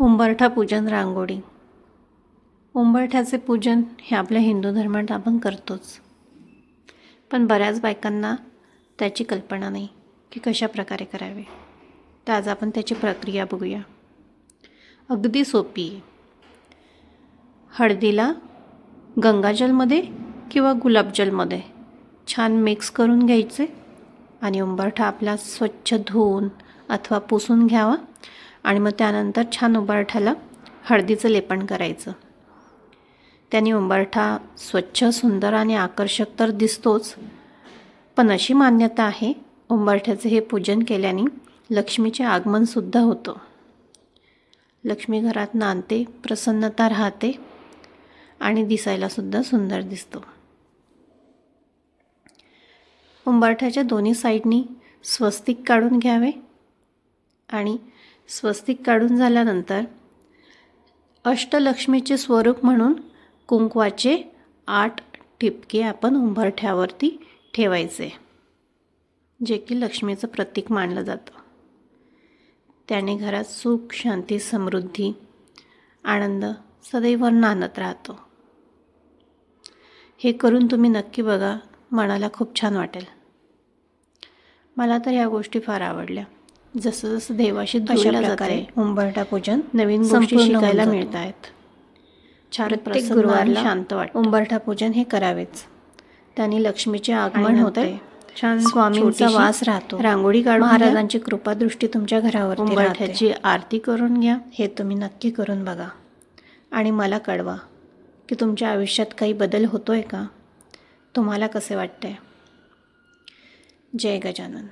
उंबरठा पूजन रांगोळी. उंबरठ्याचे पूजन हे आपल्या हिंदू धर्मात आपण करतोच. पण बऱ्याच बायकांना त्याची कल्पना नाही की कशा प्रकारे करावे. तर आज आपण त्याची प्रक्रिया बघूया. अगदी सोपी आहे. हळदीला गंगाजलमध्ये किंवा गुलाबजलमध्ये छान मिक्स करून घ्यायचे आणि उंबरठा आपला स्वच्छ धुवून अथवा पुसून घ्यावा. आणि मग त्यानंतर छान उंबरठ्याला हळदीचं लेपन करायचं. त्याने उंबरठा स्वच्छ सुंदर आणि आकर्षक तर दिसतोच पण अशी मान्यता आहे उंबरठ्याचे हे पूजन केल्याने लक्ष्मीचे आगमनसुद्धा होतं. लक्ष्मी घरात नांदते प्रसन्नता राहते आणि दिसायलासुद्धा सुंदर दिसतो. उंबरठ्याच्या दोन्ही साईडनी स्वस्तिक काढून घ्यावे आणि स्वस्तिक काढून झाल्यानंतर अष्टलक्ष्मीचे स्वरूप म्हणून कुंकवाचे आठ ठिपके आपण उंबरठ्यावरती ठेवायचे जे की लक्ष्मीचं प्रतीक मानलं जातं. त्याने घरात सुख शांती समृद्धी आनंद सदैव नांदत राहतो. हे करून तुम्ही नक्की बघा मनाला खूप छान वाटेल. मला तर या गोष्टी फार आवडल्या. जसं जसं देवाशी जोडल्या जाते उंबरठा पूजन नवीन गोष्टी शिकायला मिळत आहेत प्रत्येक गुरुवारला शांत वाटतं. उंबरठा पूजन हे करावेच. त्याने लक्ष्मीचे आगमन होते छान स्वामींचा वास राहतो. रांगोळी काढून महाराजांची कृपादृष्टी तुमच्या घरावर उंबरठ्याची आरती करून घ्या. हे तुम्ही नक्की करून बघा. आणि मला कळवा की तुमच्या आयुष्यात काही बदल होतोय का? तुम्हाला कसे वाटतंय? जय गजानन.